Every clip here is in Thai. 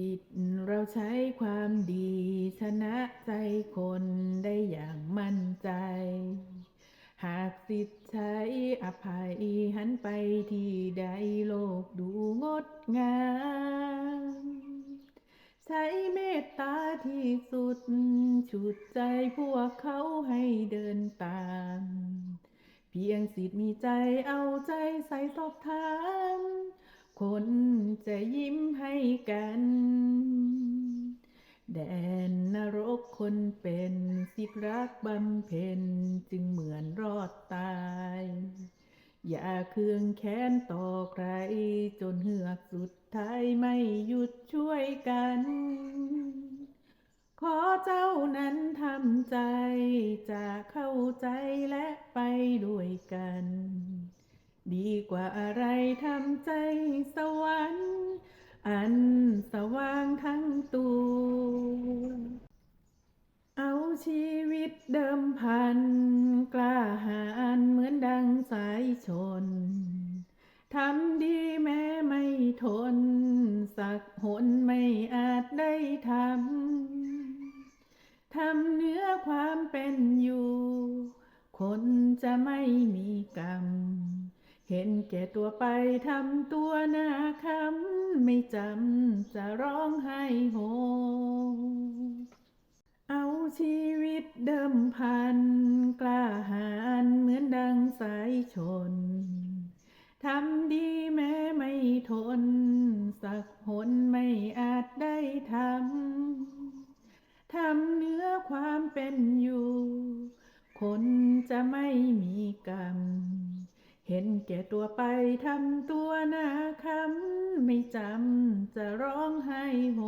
สิทธิ์เราใช้ความดีชนะใจคนได้อย่างมั่นใจ หากสิทธิ์ใช้อภัยหันไปที่ใดโลกดูงดงาม ใช้เมตตาที่สุด ฉุดใจพวกเขาให้เดินตาม เพียงสิทธิ์มีใจเอาใจใส่สอบถาม คนจะยิ้มให้กัน แดนนรกคนเป็นสิบรักบำเพ็ญจึงเหมือนรอดตาย อย่าเคืองแค้นต่อใคร จนเหือกสุดท้ายไม่หยุดช่วยกัน ขอเจ้านั้นทำใจจะเข้าใจและไปด้วยกัน ดีกว่าอะไรทำใจสวรรค์อันสว่างทั้งตัว เอาชีวิตเดิมพัน กล้าหาญเหมือนดังสายชน ทำดีแม้ไม่ทน สักหนไม่อาจได้ทำ ทำเนื้อความเป็นอยู่ คนจะไม่มีกรรม เห็นแก่ตัวไปทำตัวหน้าคำไม่จำจะร้องไห้โฮ เอาชีวิตเดิมพัน กล้าหาญเหมือนดังสายชน ทำดีแม้ไม่ทน สักหนไม่อาจได้ทำ ทำเนื้อความเป็นอยู่ คนจะไม่มีกรรม เห็นแก่ตัวไปทำตัวหน้าคำไม่จำจะร้องไห้โฮ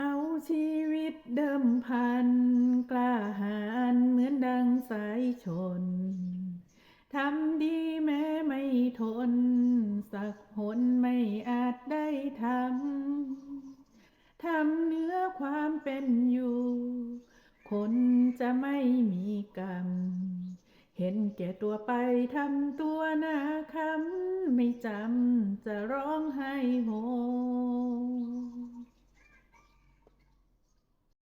เอาชีวิตเดิมพัน กล้าหาญเหมือนดังสายชน ทำดีแม้ไม่ทน สักหนไม่อาจได้ทำ ทำเนื้อความเป็นอยู่ คนจะไม่มีกรรม เห็นแก่ตัวไปทำตัวหน้าคำไม่จำจะร้องไห้โฮ